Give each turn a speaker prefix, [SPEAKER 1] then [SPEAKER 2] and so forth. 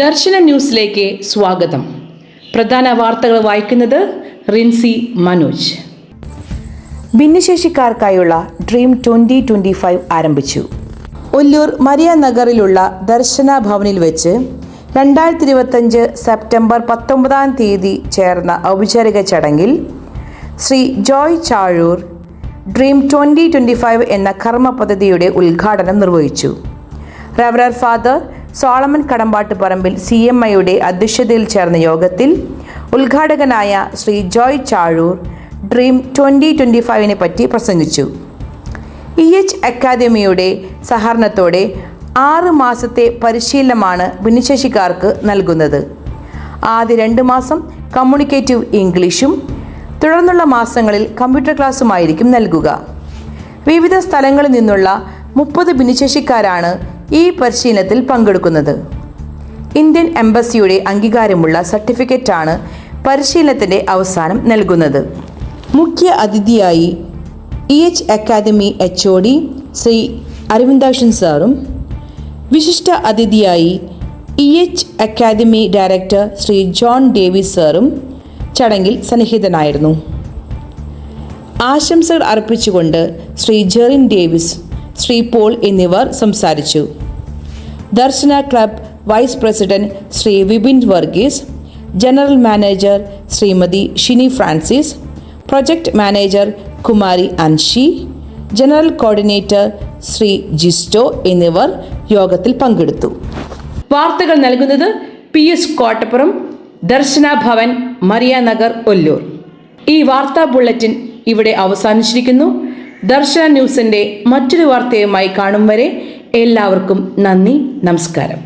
[SPEAKER 1] ദർശന ന്യൂസിലേക്ക് സ്വാഗതം. പ്രധാന വാർത്തകൾ വായിക്കുന്നത് റിൻസി മനോജ്. ഭിന്നശേഷിക്കാർക്കായുള്ള ഡ്രീം ട്വന്റി ട്വന്റി ഫൈവ് ആരംഭിച്ചു. ഒല്ലൂർ മരിയ നഗറിലുള്ള ദർശന ഭവനിൽ വെച്ച് രണ്ടായിരത്തി ഇരുപത്തഞ്ച് സെപ്റ്റംബർ പത്തൊമ്പതാം തീയതി ചേർന്ന ഔപചാരിക ചടങ്ങിൽ Shri Joy Chazhoor dream twenty twenty five എന്ന കർമ്മ പദ്ധതിയുടെ ഉദ്ഘാടനം നിർവഹിച്ചു. റവറർ father Solomon Kadambattu Parambil C M ഐയുടെ അധ്യക്ഷതയിൽ ചേർന്ന യോഗത്തിൽ ഉദ്ഘാടകനായ Shri Joy Chazhoor dream twenty twenty ഫൈവിനെ പറ്റി പ്രസംഗിച്ചു. ഇ എച്ച് അക്കാദമിയുടെ സഹകരണത്തോടെ ആറ് മാസത്തെ പരിശീലനമാണ് ഭിന്നശേഷിക്കാർക്ക് നൽകുന്നത്. ആദ്യ രണ്ട് മാസം കമ്മ്യൂണിക്കേറ്റീവ് ഇംഗ്ലീഷും തുടർന്നുള്ള മാസങ്ങളിൽ കമ്പ്യൂട്ടർ ക്ലാസ്സുമായിരിക്കും നൽകുക. വിവിധ സ്ഥലങ്ങളിൽ നിന്നുള്ള മുപ്പത് ഭിന്നശേഷിക്കാരാണ് ഈ പരിശീലനത്തിൽ പങ്കെടുക്കുന്നത്. ഇന്ത്യൻ എംബസിയുടെ അംഗീകാരമുള്ള സർട്ടിഫിക്കറ്റാണ് പരിശീലനത്തിന്റെ അവസാനം നൽകുന്നത്. മുഖ്യ അതിഥിയായി E H academy H O D Shri Aravindakshan സാറും വിശിഷ്ട അതിഥിയായി E H academy director Shri John Davis സാറും ചടങ്ങിൽ സന്നിഹിതനായിരുന്നു. ആശംസകൾ അർപ്പിച്ചുകൊണ്ട് ശ്രീ ജെറിൻ ഡേവിസ് ശ്രീ പോൾ എന്നിവർ സംസാരിച്ചു. Darshana club vice president Shri Vipin Varghese general manager Shrimati Shini Francis project manager Kumari Anshi general coordinator Shri Jisto എന്നിവർ യോഗത്തിൽ പങ്കെടുത്തു. വാർത്തകൾ നൽകുന്നത് പി എസ് കോട്ടപ്പുറം ദർശന ഭവൻ മറിയ നഗർ ഒല്ലൂർ. ഈ വാർത്താ ബുള്ളറ്റിൻ ഇവിടെ അവസാനിച്ചിരിക്കുന്നു. ദർശന ന്യൂസിന്റെ മറ്റൊരു വാർത്തയുമായി കാണും വരെ എല്ലാവർക്കും നന്ദി നമസ്കാരം.